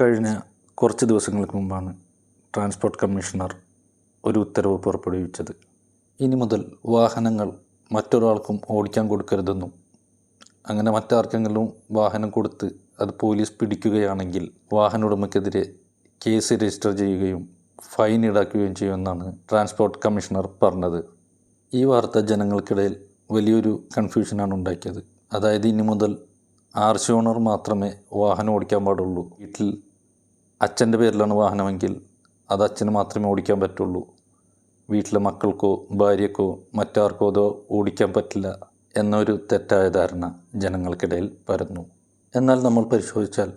കഴിഞ്ഞ കുറച്ച് ദിവസങ്ങൾക്ക് മുമ്പാണ് ട്രാൻസ്പോർട്ട് കമ്മീഷണർ ഒരു ഉത്തരവ് പുറപ്പെടുവിച്ചത്. ഇനി മുതൽ വാഹനങ്ങൾ മറ്റൊരാൾക്കും ഓടിക്കാൻ കൊടുക്കരുതെന്നും അങ്ങനെ മറ്റാർക്കെങ്കിലും വാഹനം കൊടുത്ത് അത് പോലീസ് പിടിക്കുകയാണെങ്കിൽ വാഹന ഉടമയ്ക്കെതിരെ കേസ് രജിസ്റ്റർ ചെയ്യുകയും ഫൈൻ ഈടാക്കുകയും ചെയ്യുമെന്നാണ് ട്രാൻസ്പോർട്ട് കമ്മീഷണർ പറഞ്ഞത്. ഈ വാർത്ത ജനങ്ങൾക്കിടയിൽ വലിയൊരു കൺഫ്യൂഷനാണ് ഉണ്ടാക്കിയത്. അതായത് ഇനി മുതൽ ആർസി ഓണർ മാത്രമേ വാഹനം ഓടിക്കാൻ പാടുള്ളൂ. വീട്ടിൽ അച്ഛന്റെ പേരിലാണ് വാഹനമെങ്കിൽ അത് അച്ഛന് മാത്രമേ ഓടിക്കാൻ പറ്റുള്ളൂ. വീട്ടിലെ മക്കൾക്കോ ഭാര്യക്കോ മറ്റാർക്കോ അതോ ഓടിക്കാൻ പറ്റില്ല എന്നൊരു തെറ്റായ ധാരണ ജനങ്ങൾക്കിടയിൽ പരന്നു. എന്നാൽ നമ്മൾ പരിശോധിച്ചാൽ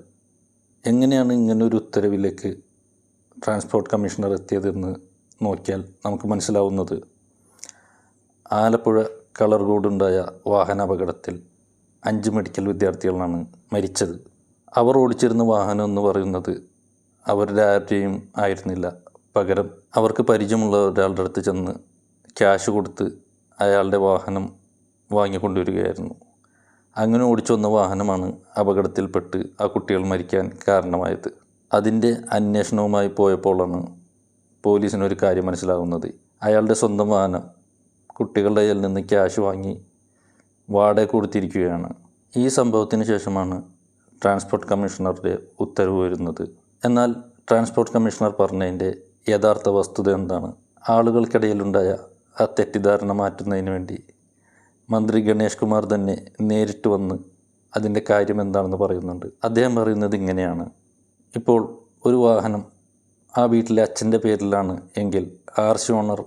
എങ്ങനെയാണ് ഇങ്ങനൊരു ഉത്തരവിലേക്ക് ട്രാൻസ്പോർട്ട് കമ്മീഷണർ എത്തിയതെന്ന് നോക്കിയാൽ നമുക്ക് മനസ്സിലാവുന്നത്. ആലപ്പുഴ കളർ കോഡുണ്ടായ വാഹന അപകടത്തിൽ അഞ്ച് മെഡിക്കൽ വിദ്യാർത്ഥികളാണ് മരിച്ചത്. അവർ ഓടിച്ചിരുന്ന വാഹനം എന്ന് പറയുന്നത് അവരുടെ ആരുടെയും ആയിരുന്നില്ല. പകരം അവർക്ക് പരിചയമുള്ള ഒരാളുടെ അടുത്ത് ചെന്ന് ക്യാഷ് കൊടുത്ത് അയാളുടെ വാഹനം വാങ്ങിക്കൊണ്ടുവരികയായിരുന്നു. അങ്ങനെ ഓടിച്ചു വന്ന വാഹനമാണ് അപകടത്തിൽപ്പെട്ട് ആ കുട്ടികൾ മരിക്കാൻ കാരണമായത്. അതിന്റെ അന്വേഷണവുമായി പോയപ്പോഴാണ് പോലീസിനൊരു കാര്യം മനസ്സിലാകുന്നത്. അയാളുടെ സ്വന്തം വാഹനം കുട്ടികളുടെ കയ്യിൽ നിന്ന് ക്യാഷ് വാങ്ങി വാടക കൊടുത്തിരിക്കുകയാണ്. ഈ സംഭവത്തിന് ശേഷമാണ് ട്രാൻസ്പോർട്ട് കമ്മീഷണറുടെ ഉത്തരവ് വരുന്നത്. എന്നാൽ ട്രാൻസ്പോർട്ട് കമ്മീഷണർ പറഞ്ഞതിന്റെ യഥാർത്ഥ വസ്തുത എന്താണ്? ആളുകൾക്കിടയിലുണ്ടായ ആ തെറ്റിദ്ധാരണ മാറ്റുന്നതിന് വേണ്ടി മന്ത്രി ഗണേഷ് കുമാർ തന്നെ നേരിട്ട് വന്ന് അതിന്റെ കാര്യം എന്താണെന്ന് പറയുന്നുണ്ട്. അദ്ദേഹം പറയുന്നത് ഇങ്ങനെയാണ്. ഇപ്പോൾ ഒരു വാഹനം ആ വീട്ടിലെ അച്ഛന്റെ പേരിലാണ് എങ്കിൽ ആർസി ഓണർ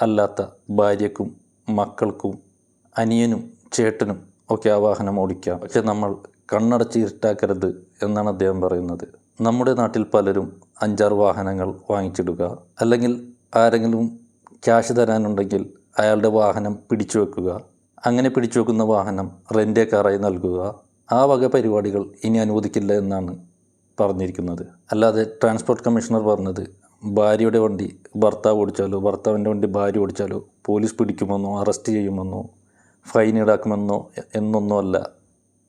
അല്ലാത്ത ഭാര്യക്കും മക്കൾക്കും അനിയനും ചേട്ടനും ഒക്കെ ആ വാഹനം ഓടിക്കാം. പക്ഷെ നമ്മൾ കണ്ണടച്ച് ഇരുട്ടാക്കരുത് എന്നാണ് അദ്ദേഹം പറയുന്നത്. നമ്മുടെ നാട്ടിൽ പലരും അഞ്ചാറ് വാഹനങ്ങൾ വാങ്ങിച്ചിടുക അല്ലെങ്കിൽ ആരെങ്കിലും ക്യാഷ് തരാനുണ്ടെങ്കിൽ അയാളുടെ വാഹനം പിടിച്ചു വെക്കുക. അങ്ങനെ പിടിച്ചു വെക്കുന്ന വാഹനം റെന്റേ കാറായി നൽകുക. ആ വക പരിപാടികൾ ഇനി അനുവദിക്കില്ല എന്നാണ് പറഞ്ഞിരിക്കുന്നത്. അല്ലാതെ ട്രാൻസ്പോർട്ട് കമ്മീഷണർ പറഞ്ഞത് ഭാര്യയുടെ വണ്ടി ഭർത്താവ് ഓടിച്ചാലോ ഭർത്താവിന്റെ വണ്ടി ഭാര്യ ഓടിച്ചാലോ പോലീസ് പിടിക്കുമെന്നോ അറസ്റ്റ് ചെയ്യുമെന്നോ ഫൈൻ ഈടാക്കുമെന്നോ എന്നൊന്നുമല്ല.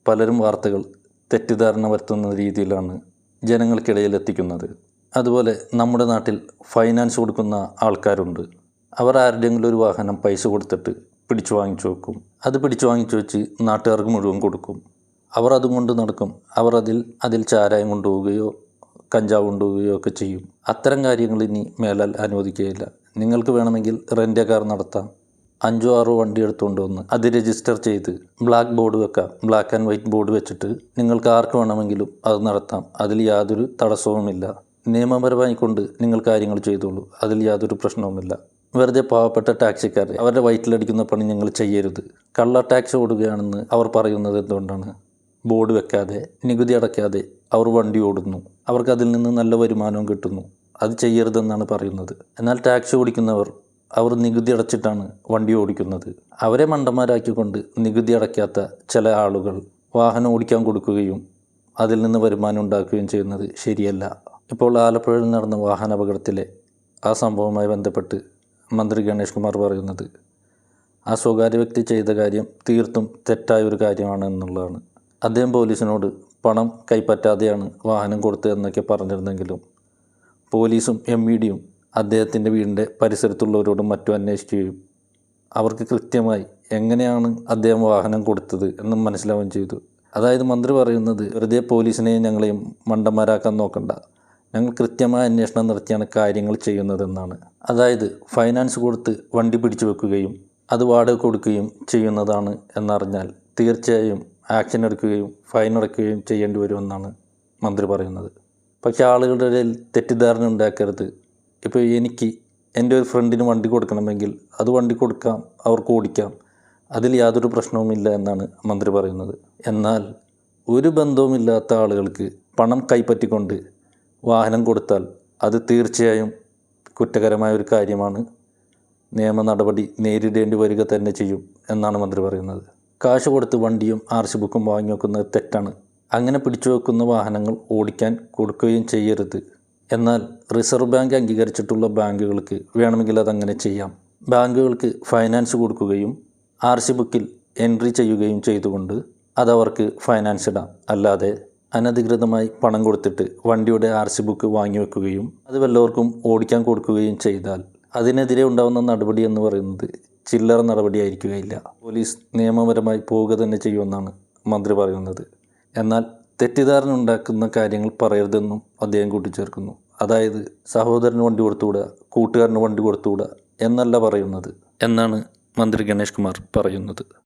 പലരും വാർത്തകൾ തെറ്റിദ്ധാരണ വരുത്തുന്ന രീതിയിലാണ് ജനങ്ങൾക്കിടയിൽ എത്തിക്കുന്നത് അതുപോലെ നമ്മുടെ നാട്ടിൽ ഫൈനാൻസ് കൊടുക്കുന്ന ആൾക്കാരുണ്ട്. അവർ ആരുടെയെങ്കിലും ഒരു വാഹനം പൈസ കൊടുത്തിട്ട് പിടിച്ചു വാങ്ങിച്ചു വെക്കും. അത് പിടിച്ചു വാങ്ങിച്ചു വെച്ച് നാട്ടുകാർക്ക് മുഴുവൻ കൊടുക്കും. അവർ അതുകൊണ്ട് നടക്കും. അവർ അതിൽ അതിൽ ചാരായം കൊണ്ടുപോവുകയോ കഞ്ചാവ് കൊണ്ടുപോവുകയോ ഒക്കെ ചെയ്യും. അത്തരം കാര്യങ്ങൾ ഇനി മേലാൽ അനുവദിക്കുകയില്ല. നിങ്ങൾക്ക് വേണമെങ്കിൽ റെന്റ് കാർ നടത്താം. അഞ്ചോ ആറോ വണ്ടി എടുത്തുകൊണ്ട് വന്ന് അത് രജിസ്റ്റർ ചെയ്ത് ബ്ലാക്ക് ബോർഡ് വെക്കാം. ബ്ലാക്ക് ആൻഡ് വൈറ്റ് ബോർഡ് വെച്ചിട്ട് നിങ്ങൾക്ക് ആർക്ക് വേണമെങ്കിലും അത് നടത്താം. അതിൽ യാതൊരു തടസ്സവുമില്ല. നിയമപരമായി കൊണ്ട് നിങ്ങൾ കാര്യങ്ങൾ ചെയ്തോളൂ. അതിൽ യാതൊരു പ്രശ്നവുമില്ല. വെറുതെ പാവപ്പെട്ട ടാക്സിക്കാർ അവരുടെ വയറ്റിലടിക്കുന്ന പണി നിങ്ങൾ ചെയ്യരുത്. കള്ള ടാക്സ് ഓടുകയാണെന്ന് അവർ പറയുന്നത് എന്തുകൊണ്ടാണ്? ബോർഡ് വെക്കാതെ നികുതി അടയ്ക്കാതെ അവർ വണ്ടി ഓടുന്നു. അവർക്ക് അതിൽ നിന്ന് നല്ല വരുമാനവും കിട്ടുന്നു. അത് ചെയ്യരുതെന്നാണ് പറയുന്നത്. എന്നാൽ ടാക്സ് ഓടിക്കുന്നവർ അവർ നികുതി അടച്ചിട്ടാണ് വണ്ടി ഓടിക്കുന്നത്. അവരെ മണ്ടന്മാരാക്കിക്കൊണ്ട് നികുതി അടയ്ക്കാത്ത ചില ആളുകൾ വാഹനം ഓടിക്കാൻ കൊടുക്കുകയും അതിൽ നിന്ന് വരുമാനം ഉണ്ടാക്കുകയും ചെയ്യുന്നത് ശരിയല്ല. ഇപ്പോൾ ആലപ്പുഴയിൽ നടന്ന വാഹന അപകടത്തിലെ ആ സംഭവവുമായി ബന്ധപ്പെട്ട് മന്ത്രി ഗണേഷ് കുമാർ പറയുന്നത് ആ സ്വകാര്യ വ്യക്തി ചെയ്ത കാര്യം തീർത്തും തെറ്റായ ഒരു കാര്യമാണ് എന്നുള്ളതാണ്. അദ്ദേഹം പോലീസിനോട് പണം കൈപ്പറ്റാതെയാണ് വാഹനം കൊടുത്തതെന്നൊക്കെ പറഞ്ഞിരുന്നെങ്കിലും പോലീസും എം ഇ ഡിയും അദ്ദേഹത്തിന്റെ വീടിന്റെ പരിസരത്തുള്ളവരോടും മറ്റും അന്വേഷിക്കുകയും അവർക്ക് കൃത്യമായി എങ്ങനെയാണ് അദ്ദേഹം വാഹനം കൊടുത്തത് എന്നും മനസ്സിലാവുകയും ചെയ്തു. അതായത് മന്ത്രി പറയുന്നത് വെറുതെ പോലീസിനെയും ഞങ്ങളെയും മണ്ടന്മാരാക്കാൻ നോക്കണ്ട. ഞങ്ങൾ കൃത്യമായ അന്വേഷണം നടത്തിയാണ് കാര്യങ്ങൾ ചെയ്യുന്നതെന്നാണ്. അതായത് ഫൈനാൻസ് കൊടുത്ത് വണ്ടി പിടിച്ചു വെക്കുകയും അത് വാടക കൊടുക്കുകയും ചെയ്യുന്നതാണ് എന്നറിഞ്ഞാൽ തീർച്ചയായും ആക്ഷൻ എടുക്കുകയും ഫൈൻ അടയ്ക്കുകയും ചെയ്യേണ്ടി വരുമെന്നാണ് മന്ത്രി പറയുന്നത്. പക്ഷേ ആളുകളുടെ ഇടയിൽ തെറ്റിദ്ധാരണ ഉണ്ടാക്കരുത്. ഇപ്പോൾ എനിക്ക് എന്റെ ഒരു ഫ്രണ്ടിന് വണ്ടി കൊടുക്കണമെങ്കിൽ അത് വണ്ടി കൊടുക്കാം അവർക്ക് ഓടിക്കാം. അതിൽ യാതൊരു പ്രശ്നവുമില്ല എന്നാണ് മന്ത്രി പറയുന്നത്. എന്നാൽ ഒരു ബന്ധവുമില്ലാത്ത ആളുകൾക്ക് പണം കൈപ്പറ്റിക്കൊണ്ട് വാഹനം കൊടുത്താൽ അത് തീർച്ചയായും കുറ്റകരമായ ഒരു കാര്യമാണ്. നിയമ നടപടി നേരിടേണ്ടി വരിക തന്നെ ചെയ്യും എന്നാണ് മന്ത്രി പറയുന്നത്. കാശ് കൊടുത്ത് വണ്ടിയും ആർ സി ബുക്കും വാങ്ങി വെക്കുന്നത് തെറ്റാണ്. അങ്ങനെ പിടിച്ചു വെക്കുന്ന വാഹനങ്ങൾ ഓടിക്കാൻ കൊടുക്കുകയും ചെയ്യരുത്. എന്നാൽ റിസർവ് ബാങ്ക് അംഗീകരിച്ചിട്ടുള്ള ബാങ്കുകൾക്ക് വേണമെങ്കിൽ അതങ്ങനെ ചെയ്യാം. ബാങ്കുകൾക്ക് ഫൈനാൻസ് കൊടുക്കുകയും ആർ സി ബുക്കിൽ എൻട്രി ചെയ്യുകയും ചെയ്തുകൊണ്ട് അതവർക്ക് ഫൈനാൻസ് ഇടാം. അല്ലാതെ അനധികൃതമായി പണം കൊടുത്തിട്ട് വണ്ടിയുടെ ആർ സി ബുക്ക് വാങ്ങി വെക്കുകയും അത് വല്ലവർക്കും ഓടിക്കാൻ കൊടുക്കുകയും ചെയ്താൽ അതിനെതിരെ ഉണ്ടാകുന്ന നടപടി എന്ന് പറയുന്നത് ചില്ലറ നടപടിയായിരിക്കുകയില്ല. പോലീസ് നിയമപരമായി പോവുക തന്നെ ചെയ്യുമെന്നാണ് മന്ത്രി പറയുന്നത്. എന്നാൽ തെറ്റിദ്ധാരണ ഉണ്ടാക്കുന്ന കാര്യങ്ങൾ പറയരുതെന്നും അദ്ദേഹം കൂട്ടിച്ചേർക്കുന്നു. അതായത് സഹോദരന് വണ്ടി കൊടുത്തുകൂടാ കൂട്ടുകാരന് വണ്ടി കൊടുത്തുകൂടാ എന്നല്ല പറയുന്നത് എന്നാണ് മന്ത്രി ഗണേഷ് കുമാർ പറയുന്നത്.